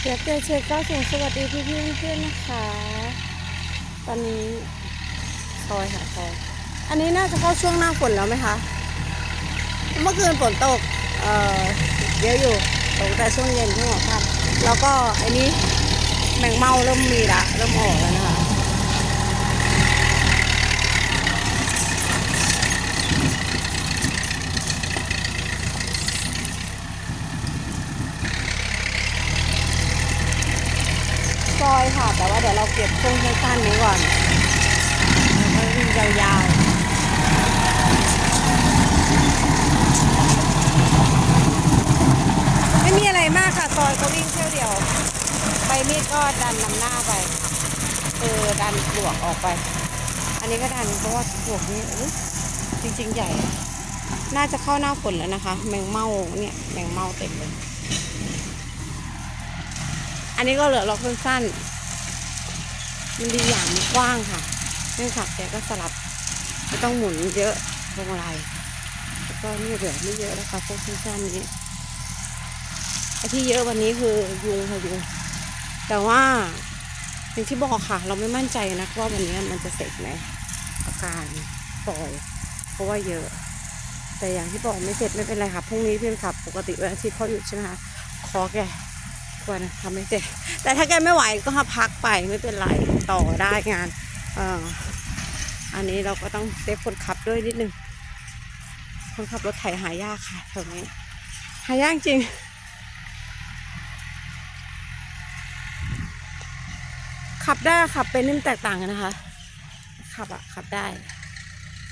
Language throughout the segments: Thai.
เดี๋ยวเกิดเชฟก็ส่งสวัสดีพี่พี่เพื่อนนะคะ ตอนนี้ซอยค่ะซอย อันนี้น่าจะเข้าช่วงหน้าฝนแล้วไหมคะ เมื่อคืนฝนตก เอ่อ เยอะอยู่ ตกแต่ช่วงเย็นช่วงหัวค่ำแล้วก็ไอ้นี้แมงเมาเริ่มมีละ เริ่มออกแล้วนะคะ ซอย ค่ะ แต่ว่าเดี๋ยวเราเก็บช่วงสั้นๆนี้ก่อนแล้วก็วิ่งยาวๆไม่มีอะไรมากค่ะซอยก็วิ่งเที่ยวเดียว ใบมีดก็ดันนำหน้าไป เออ ดันปลวกออกไป อันนี้ก็ดันเพราะว่าปลวกนี้จริง ๆ ใหญ่ น่าจะเข้าหน้าฝนแล้วนะคะ แมงเม่าเนี่ย แมงเม่าเต็มเลย อันนี้ก็เหลือล็อกสั้นๆ มันดีอย่างมันกว้างค่ะเนื่องจากแกก็สลับไม่ต้องหมุนเยอะพวงมาลัยแล้วก็นี่เหลือไม่เยอะนะคะพวกสั้นๆนี้ไอ้ที่เยอะวันนี้คือยุงค่ะยุงแต่ว่าอย่างที่บอกค่ะ เราไม่มั่นใจนะว่าวันนี้มันจะเสร็จไหมกับการปล่อย เพราะว่าเยอะ แต่อย่างที่บอกไม่เสร็จไม่เป็นไรค่ะพรุ่งนี้เพื่อนขับปกติวันอาทิตย์เขาหยุดใช่ไหมคะขอแก ควรทำให้เสร็จแต่ถ้าแกไม่ไหวก็พักไปไม่เป็นไรต่อได้งานเอ่ออันนี้เราก็ต้องเซฟคนขับด้วยนิดนึง คนขับรถไถหายากค่ะแถวนี้หายากจริงขับได้ขับเป็นนี่มันแตกต่างกันนะคะ ขับอะขับได้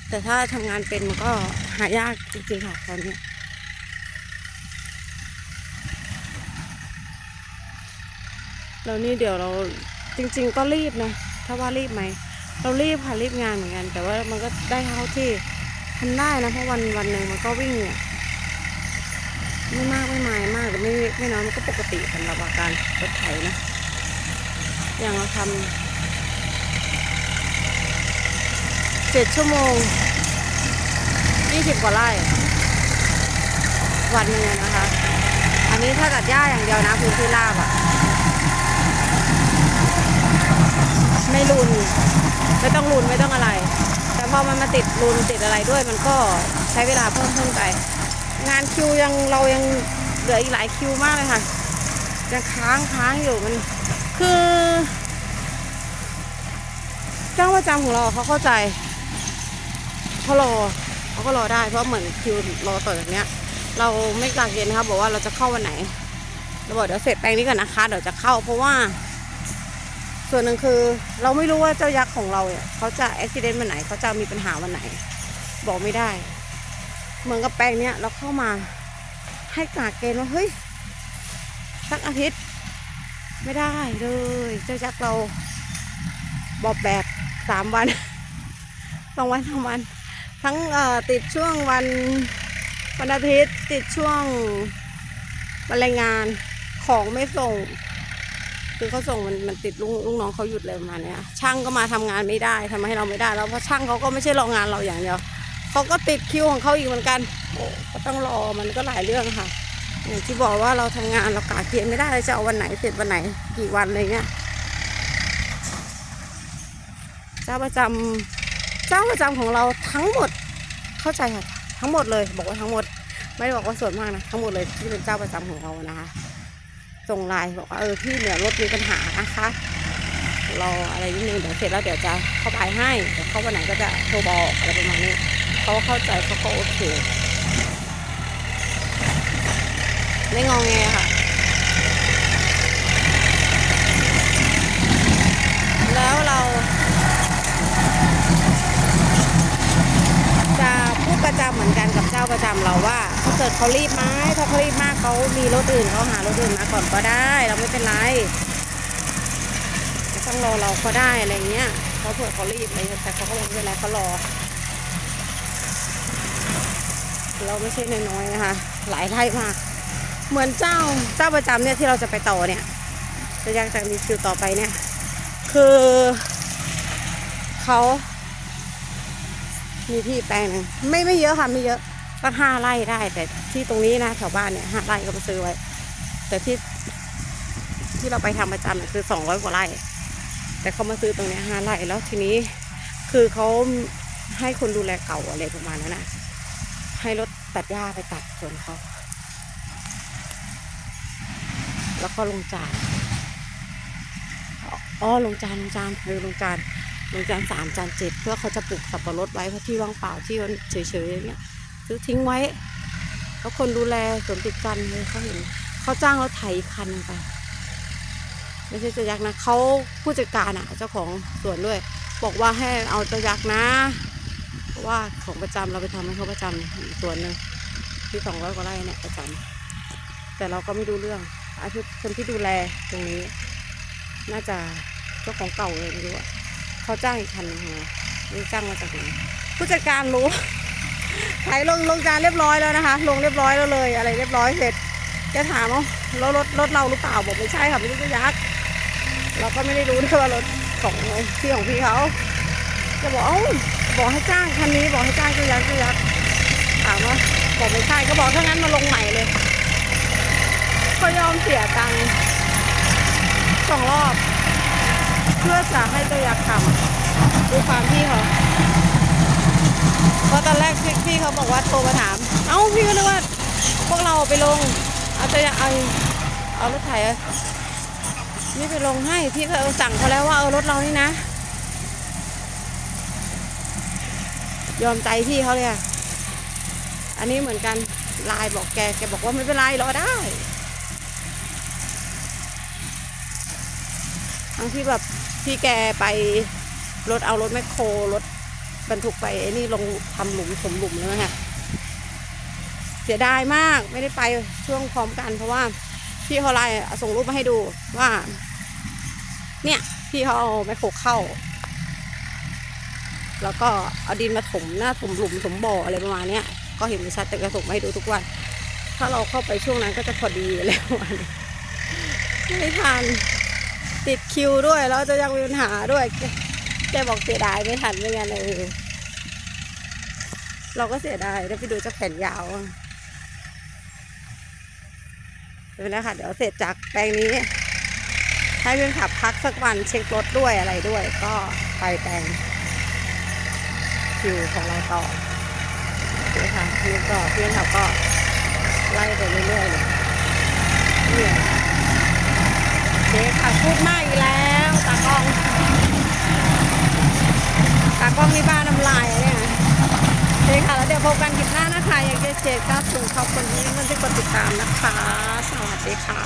แต่ถ้าทำงานเป็นมันก็หายากจริงๆค่ะตอนนี้ แล้วนี่เดี๋ยวเราจริง ๆ ก็รีบนะถ้าว่ารีบไหมเรารีบค่ะรีบงานเหมือนกัน แต่ว่ามันก็ได้เท่าที่ทำได้นะเพราะวันวันหนึ่งมันก็วิ่งเนี่ยไม่มากไม่มายมากหรือไม่ไม่น้อยมันก็ปกติสำหรับอาการรถไถนะ อย่างเราทำเจ็ดชั่วโมงยี่สิบกว่าไร่วันหนึ่งนะคะ อันนี้ถ้าตัดหญ้าอย่างเดียวนะพื้นที่ราบอะ ไม่รุน ไม่ต้องรุนไม่ต้องอะไร แต่พอมันมาติดรุนติดอะไรด้วย มันก็ใช้เวลาเพิ่มขึ้นไป งานคิวยังเรายังเหลืออีกหลายคิวมากเลยค่ะยังค้างค้างอยู่มันคือเจ้าประจำของเราเขาเข้าใจเขารอเขาก็รอได้ เพราะเหมือนคิวรอต่อจากเนี้ย เราไม่กลางเย็นนะคะบอกว่าเราจะเข้าวันไหนเราบอกเดี๋ยวเสร็จแปลงนี้ก่อนนะคะเดี๋ยวจะเข้าเพราะว่า ส่วนหนึ่งคือเราไม่รู้ว่าเจ้ายักษ์ของเราเนี่ยเขาจะอุบิเหตุวันไหนเขาจะมีปัญหาวันไหน บอกไม่ได้ เหมือนกับแปลงเนี้ยเราเข้ามาให้กาเกณฑ์ว่าเฮ้ยสักอาทิตย์ ไม่ได้เลย เจ้ายักษ์เราบอบแบบสามวันสองวันสามวัน ทั้งติดช่วงวันวันอาทิตย์ติดช่วงวันแรงงานของไม่ส่ง คือเขาส่งมันมันติดลุงลุงน้องเขาหยุดเลยประมาณเนี้ยช่างก็มาทำงานไม่ได้ทำให้เราไม่ได้แล้วเพราะช่างเขาก็ไม่ใช่รองานเราอย่างเดียวเขาก็ติดคิวของเขาอีกเหมือนกันก็ต้องรอมันก็หลายเรื่องค่ะอย่างที่บอกว่าเราทำงานเรากะเกณฑ์ไม่ได้จะเอาวันไหนเสร็จวันไหนกี่วันอะไรเงี้ยเจ้าประจำเจ้าประจำของเราทั้งหมดเข้าใจค่ะทั้งหมดเลยบอกว่าทั้งหมด ไม่ได้บอกว่าส่วนมากนะทั้งหมดเลยที่เป็นเจ้าประจำของเรานะคะ ส่งไลน์บอกว่าเออพี่เนี่ยรถมีปัญหานะคะรออะไรนิดนึงเดี๋ยวเสร็จแล้วเดี๋ยวจะเข้าไปให้เดี๋ยวเข้าวันไหนก็จะโทรบอกอะไรประมาณนี้เขาเข้าใจเขาก็โอเคไม่งองแงค่ะ แล้วเราจะพูดประจำเหมือนกันกับเจ้าประจำเราว่าถ้าเกิดเขารีบไหมถ้าเขารีบมากเขามี รถอื่นเขาหารถอื่นมาก่อนก็ได้ เราไม่เป็นไรไม่ต้องรอเราก็ได้อะไรเงี้ยเขาเผื่อเขารีบอะไรแต่เขาก็ไม่เป็นไรเขารอ เราไม่ใช่น้อยๆนะคะ หลายไร่มากเหมือนเจ้าเจ้าประจำเนี่ยที่เราจะไปต่อเนี่ยจะยังจะมีคิวต่อไปเนี่ย คือเขามีที่แปลงหนึ่งไม่ไม่เยอะค่ะไม่เยอะ ก็ห้าไร่ได้ แต่ที่ตรงนี้นะแถวบ้านเนี่ยห้าไร่ก็มาซื้อไว้ แต่ที่ที่เราไปทำประจำเนี่ยคือสองร้อยกว่าไร่ แต่เขามาซื้อตรงนี้ห้าไร่แล้วทีนี้คือเขาให้คนดูแลเก่าอะไรประมาณนั้นนะให้รถตัดหญ้าไปตัดสวนเขา แล้วก็ลงจานอ๋อลงจานลงจานเออลงจานลงจานสามจานเจ็ดเพื่อเขาจะปลูกสับปะรดไว้เพราะที่ว่างเปล่าที่มันเฉยๆอย่างเงี้ย ซื้อทิ้งไว้แล้วคนดูแลสวนติดกันเลยเขาเห็นเขาจ้างรถไถคันหนึงไปไม่ใช่จะยักษ์นะเขาผู้จัดการอะเจ้าของสวนด้วย บอกว่าให้เอาจะยักษ์นะเพราะว่าของประจำเราไปทำให้เขาประจำอีกส่วนหนึ่งที่สองร้อยกว่าไร่เนี่ยประจำแต่เราก็ไม่รู้เรื่องอาชีพคนที่ดูแลตรงนี้ น่าจะเจ้าของเก่าเลยไม่รู้อะเขาจ้างอีกคันหนึงมาไม่จ้างมาจากไหนผู้จัดการรู้ ขายลงลงจานเรียบร้อยแล้วนะคะ ลงเรียบร้อยแล้วเลย อะไรเรียบร้อยเสร็จแกถามว่าแล้วรถรถเราหรือเปล่าบอกไม่ใช่ค่ะไม่ใช่เจ้ายักษ์เราก็ไม่ได้รู้ด้วยว่ารถของพี่ของพี่เขาจะบอกเอ้าบอกให้จ้างคันนี้บอกให้จ้างเจ้ายักษ์เจ้ายักษ์ถามว่าบอกไม่ใช่ก็บอกถ้างั้นมาลงใหม่เลยเขายอมเสียตังค์สองรอบ เพื่อจะให้เจ้ายักษ์ทำดูความพี่เขา เพราะตอนแรกพี่พี่เขาบอกว่าโทรมาถาม เอ้าพี่ก็นึกว่าพวกเราไปลง เอาจ้ายักษ์เอาเอารถไถนี่ไปลงให้พี่ก็เออสั่งเขาแล้วว่าเออรถเรานี่นะ ยอมใจพี่เขาเลยอะอันนี้เหมือนกันไลน์บอกแกแกบอกว่าไม่เป็นไรรอได้ทั้งที่แบบที่แกไปรถเอารถแมคโครรถ บรรทุกไปไอ้นี่ลงทำหลุมถมหลุมเลยค่ะเสียดายมากไม่ได้ไปช่วงพร้อมกัน เพราะว่าพี่เขาไลน์ส่งรูปมาให้ดูว่า เนี่ยพี่เขาเอาแมโครเข้า แล้วก็เอาดินมาถมหน้าถมหลุมถมบ่ออะไรประมาณเนี้ยก็เห็นชัดแต่ก็ส่งมาให้ดูทุกวัน ถ้าเราเข้าไปช่วงนั้นก็จะพอดีแล้วอันไม่ทันติดคิวด้วยแล้วจะยังมีปัญหาด้วย แกบอกเสียดายไม่ทันไม่งั้นเออเราก็เสียดายได้วไปดูเจ้าแขนยาวอะเดี๋ยวนะคะเดี๋ยวเสร็จจากแปลงนี้ ให้เพื่อนขับพักสักวันเช็ครถด้วยอะไรด้วย ก็ไปแปลงคิวของเราต่อโอเคค่ะคิวต่อเพื่อนขับก็ไล่ไปเรื่อยๆเลยเนี่ยเจ๊ค่ะพูดมากอีกแล้วตากล้อง ตากล้องนี่บ้าน้ำลายอะเนี่ยเจ๊ค่ะ แล้วเดี๋ยวพบกันคลิปหน้านะคะอยากจะเจอก้าสูงขอบคุณที่มันที่กดติดตามนะคะ สวัสดีค่ะ